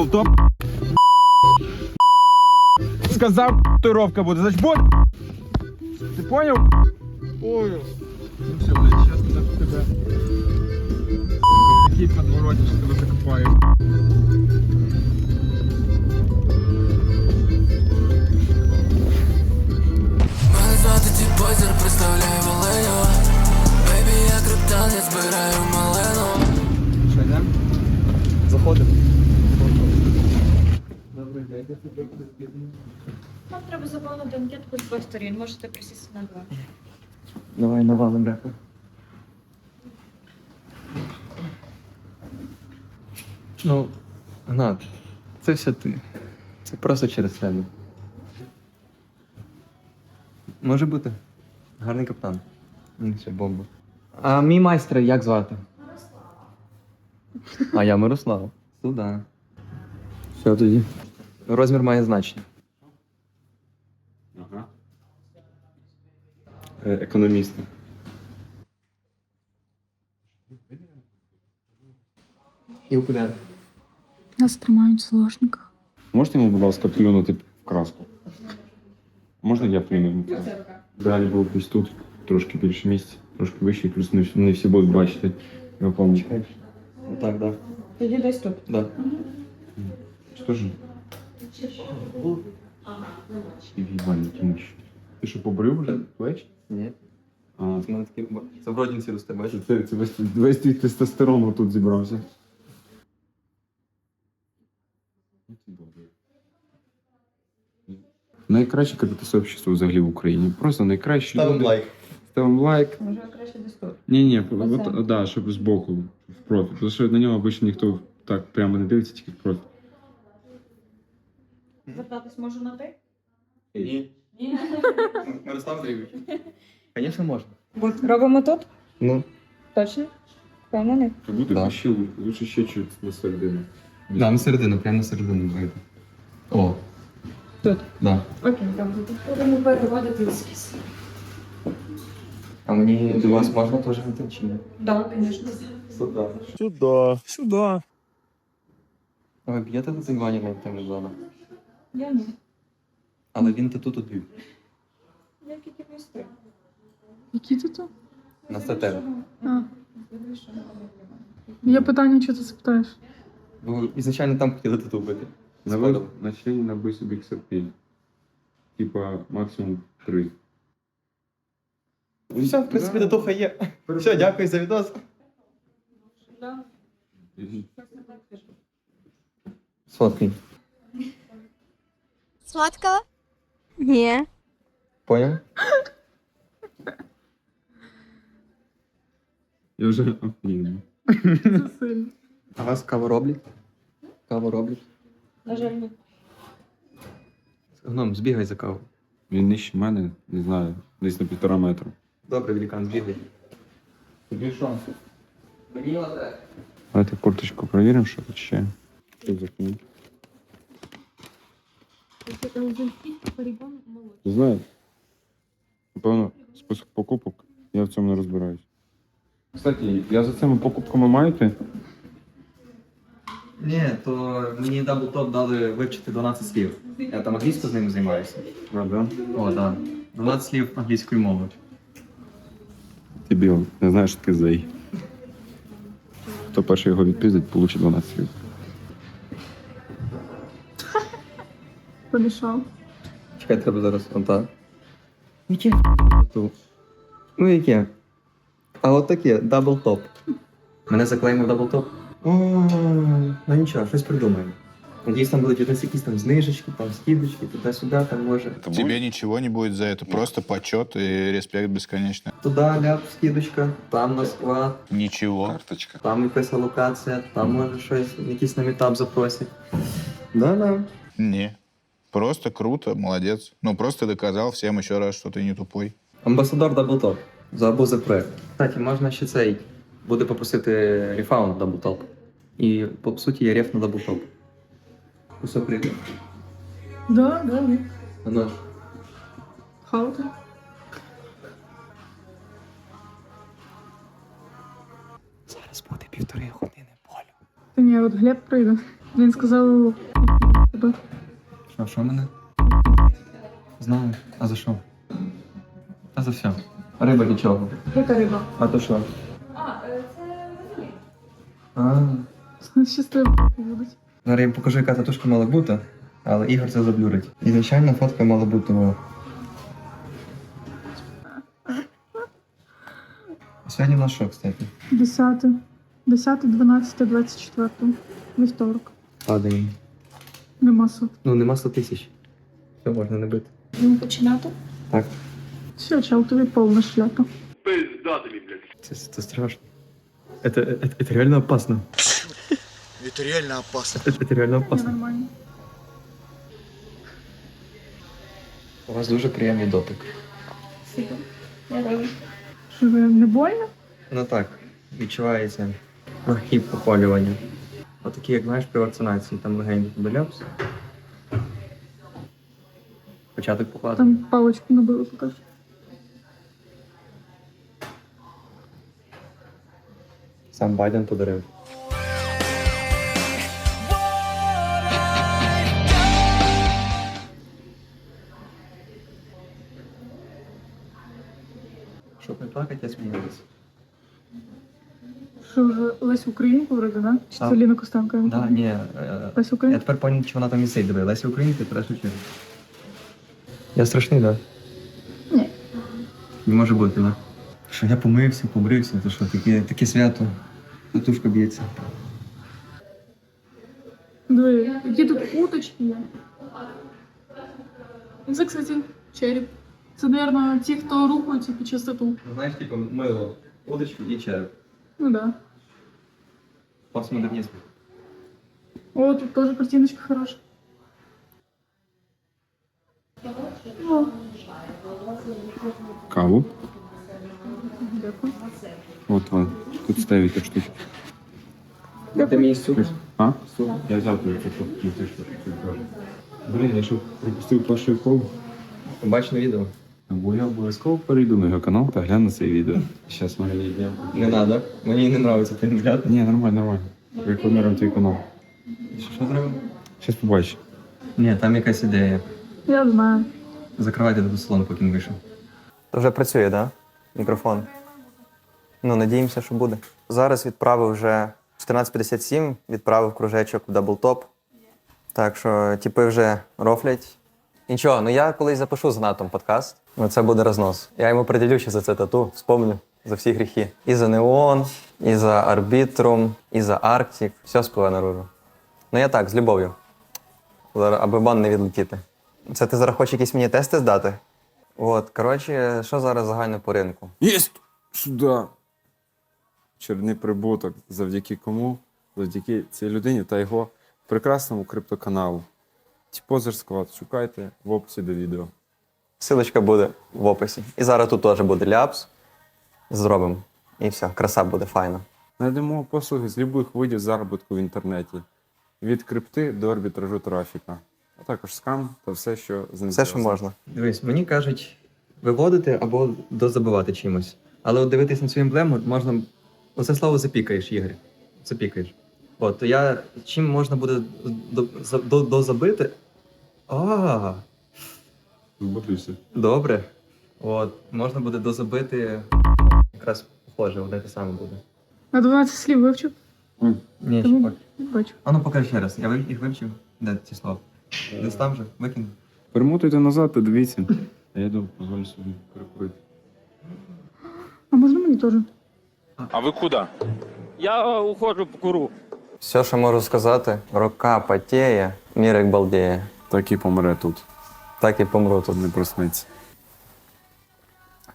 Даблтоп. Сказав, татуировка буде, значить буде. Ти поняв? Ой. Ну все, блядь, сейчас нахуй тебе. Такий подворотні, що тебе закопаю. Мене звати Тіпозер, представляю Валею Бейбі, я криптан, я збираю малину Що йдемо? Заходимо. Вам треба заповнити анкетку з двох сторін. Можете присісти на два. Давай навалим репу. Ну, Гнат, це все ти. Це просто через тебе. Може бути. Гарний капітан. Він бомба. А мій майстер як звати? А я Мирослав. Сюди. Все тоді. Розмір має значення. Ага. Економісти. І окуляри. Нас тримають в заложниках. Можете йому, будь ласка, плюнути в краску? Можна я плюну? йому в краску? Далі був десь тут, трошки більше місця, трошки вище, плюс не всі- не всі будуть бачити. Я пам'ятаю. Отак, так. Тоді десь тут. Да. Що ж? І в'їбальні кінчі. Ти що, побрив вже плеч? Ні. А, Це в мене такі. Це в родинці росте, бачиш? це, це весь, весь твій тестостерон тут зібрався. Найкраще капітан общество взагалі в Україні. Просто найкращі люди. лайк. Ставимо лайк. Може краще десь тут. Ні, ні, от, да, щоб збоку, в профіль. Тому що на нього обично ніхто так прямо не дивиться, тільки в профіль. Звертатись можу на ти? Ні. Ні. Мирослав Андрійович. Звісно, можна. Робимо тут? Ну. Точно? Впевнений? Це буде Да. ще лучше, лучше ще чуть на середину. Да, на середину, прямо на середину давайте. О. Тут. Да. Окей, добре. Будемо переводити ескіз. А мені до вас можна теж гати чи ні? Так, звісно. Сюди. Сюда. Сюда. А ви б'єте за Ваня на тим зона? Я ні. Але він тут тут б'є. Я тільки місти. Які ти тут? На статеві. А. Є питання, що ти запитаєш? Ви ізначально там хотіли тут убити. На ви на члені набий собі ксерпіль. Типа максимум три. Ну все, в принципі, татуха є. Все, дякую за відос. Сфоткай. Сладкого? Ні. Поняв? Я вже охуєнно. А вас каву роблять? Каву роблять? На жаль, ні. Гном, збігай за каву. Він нижче мене, не знаю, десь на півтора метра. Добре, великан, збігай. Тобі що? Мені оце. Давайте курточку перевіримо, що тут ще. Що за хуйня? Не знаю. Напевно, список покупок. Я в цьому не розбираюсь. Кстати, я за цими покупками маю йти? Ні, то мені даблтоп дали вивчити 12 слів. Я там англійською з ними займаюся. А, да? О, так. 12 слів англійської мови. Ти біл, не знаєш, що таке зей. Хто перший його відпіздить, получить 12 слів. Помішав. Чекай, треба зараз. Он так. Яке ту? Ну яке? А от таке, даблтоп. Мене заклеїмо даблтоп. О, ну нічого, щось придумаємо. Надіюсь, там будуть якісь якісь там знижечки, там скидочки, туди-сюди, там може. Тебе ничего не будет за это, просто почет и респект бесконечный. Туди ляп, скидочка, там Москва, Ничего. Карточка. там якась локація, там може щось, якийсь на метап запросять. Да-да. Не. Просто круто, молодец. Ну, просто доказал всем еще раз, что ты не тупой. Амбасадор даблтоп. Забув за проект. Кстати, можна ще цей. Буде попросити рефаунд даблтоп. І по суті є реф на даблтоп. Усе прийде. Да, да, ні. Воно. Хаути. Зараз буде півтори години болю. Та ні, от Глеб прийде. Він сказав тебе. Що, що мене? Знаю. А за що? А за все. Риба нічого. Яка риба? А то що? А, Ще з тебе будуть. Зараз я їм покажу, яка татушка мала бути, але Ігор це заблюрить. І звичайно, фотка мала бути. Сьогодні в нас що, кстати? 10, 10, 12, 24. Вівторок. Падаємо. Нема сот. Ну, нема 100 тисяч. Все можна не бити. Будемо починати? Так. Все, чел, тобі повна шляпа. Це, це страшно. Это, это, это реально опасно. Это реально опасно. Это, это реально Не опасно. нормально. У вас дуже приємний дотик. Супер. Я рада. Що ви не больно? Ну так, відчувається легкі поколювання. Отакі, як знаєш, при вакцинації, там легень доляпс. Початок покладу. Там палочку набили покажи. Сам Байден подарив. Українку вроде, да? Чи А. це Ліна Костенко? я не Да, пам'ятаю. ні. е, Лесь Я Українка? тепер пам'ятаю, чи вона там місцей диви. Леся Українка, ти шучу. Я страшний, так? Да? Ні. Не може бути, да? Що я помився, побрився, то що, таке, таке свято. Татушка б'ється. Диви, які тут уточки є. Це, кстати, череп. Це, мабуть, ті, хто рухаються під час тату. Знаєш, типу, мило, удочки і череп. Ну да. Постмодернізм. О, тут тоже картиночка хорошая. О, Каву. дякую. Вот вон. Тут ставить эту штуку. Це мій суп. А? Я взял твою штуку. Ну, ты что, ты тоже. Блин, я что, пропустив перший кол? Бач на відео. Бо я обов'язково перейду на його канал та гляну це відео. Зараз мене йде. Не надо. Мені не подобається твій взгляд. Ні, нормально, нормально. Рекламуємо твій канал. Що зробимо? Зараз побачиш. Ні, там якась ідея. Я знаю. Закривайте до салон, поки не вийшов. Вже працює, так? Да? Мікрофон. Ну, надіємося, що буде. Зараз відправив вже 14.57, відправив кружечок в даблтоп. Так що типи вже рофлять. Нічого, ну я колись запишу з Натом подкаст. Ну це буде рознос. Я йому приділю ще за це тату, вспомню за всі гріхи. І за Неон, і за Арбітрум, і за Арктик. Все спливе наружу. Ну я так, з любов'ю. Аби бан не відлетіти. Це ти зараз хочеш якісь мені тести здати? От, коротше, що зараз загально по ринку? Єсть! Сюди! Чорний прибуток. Завдяки кому? Завдяки цій людині та його прекрасному криптоканалу. Тіпозер склад. Шукайте в описі до відео. Силочка буде в описі. І зараз тут теж буде ляпс. Зробимо. І все, краса буде файна. Надамо послуги з будь-яких видів заробітку в інтернеті. Від крипти до арбітражу трафіка, а також скам та все, що з ним Все, що зв'язано. можна. Дивись, мені кажуть, виводити або дозабивати чимось. Але от дивитись на цю емблему можна. Оце слово запікаєш, Ігор. Запікаєш. От, то я чим можна буде до- за- до- дозабити? А, Будуйся. добре. От, можна буде дозабити. Якраз похоже, одне те саме буде. На 12 слів вивчив? Ні, Тому- чувак. Бачу. А ну покажи ще раз. Я вив- їх вивчив. Де ці слова? Десь там же, викинь. Перемотуйте назад та дивіться. А я думаю, дозволю собі перекурити. А можна мені теж? А вы куда? Я э, ухожу по куру. Все, що можу сказати, рука потіє, мірик балдіє. Так і помре тут. Так і помру тут. Не проснеться.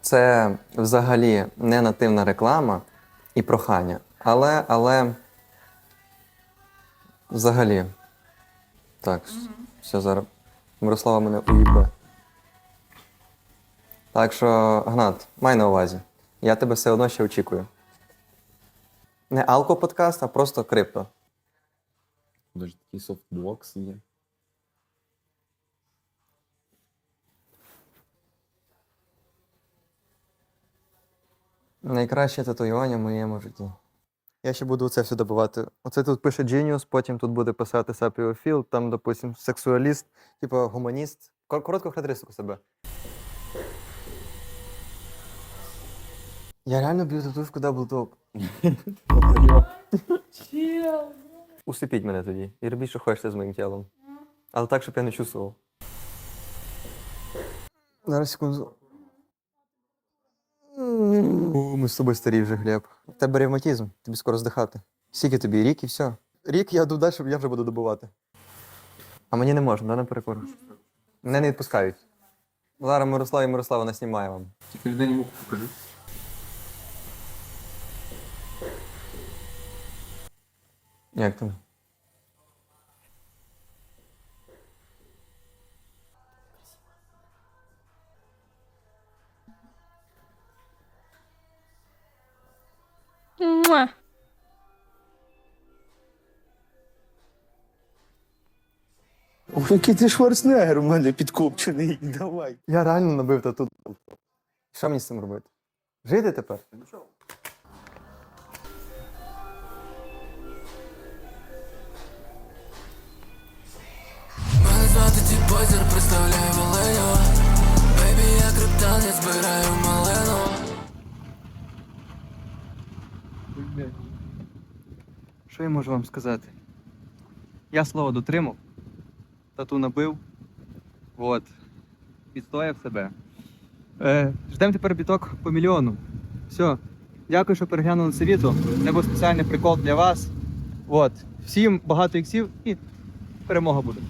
Це взагалі не нативна реклама і прохання. Але, але. Взагалі. Так, все зараз. Мирослава мене уїбе. Так що, Гнат, май на увазі. Я тебе все одно ще очікую. Не алкоподкаст, а просто крипто. Даже такий софтбокс є. Найкраще татуювання в моєму житті. Я ще буду оце все добувати. Оце тут пише Genius, потім тут буде писати сапіофіл, там, допустим, сексуаліст, типу гуманіст. Коротку характеристику себе. Я реально б'ю татушку даблтоп. Усипіть мене тоді. І робіть, що хочете з моїм тілом. Але так, щоб я не чувствував. Зараз секунду. Ми з тобою старі вже, Глеб. У тебе ревматизм, тобі скоро здихати. Скільки тобі? Рік і все. Рік я йду далі, я вже буду добувати. А мені не можна, да, на перекур? Мене не відпускають. Зараз Мирослав і Мирослава знімає вам. Тільки людині муку покажи. Як там? Який ти шварценеггер у мене підкопчений. Давай. Я реально набив тату. Що мені з цим робити? Жити тепер? Мене звати представляю Бейбі, я криптан, я збираю малину Що я можу вам сказати? Я слово дотримав, тату набив. От. Відстояв себе. Е, ждемо тепер біток по мільйону. Все. Дякую, що переглянули це відео. Це був спеціальний прикол для вас. От. Всім багато іксів і перемога буде.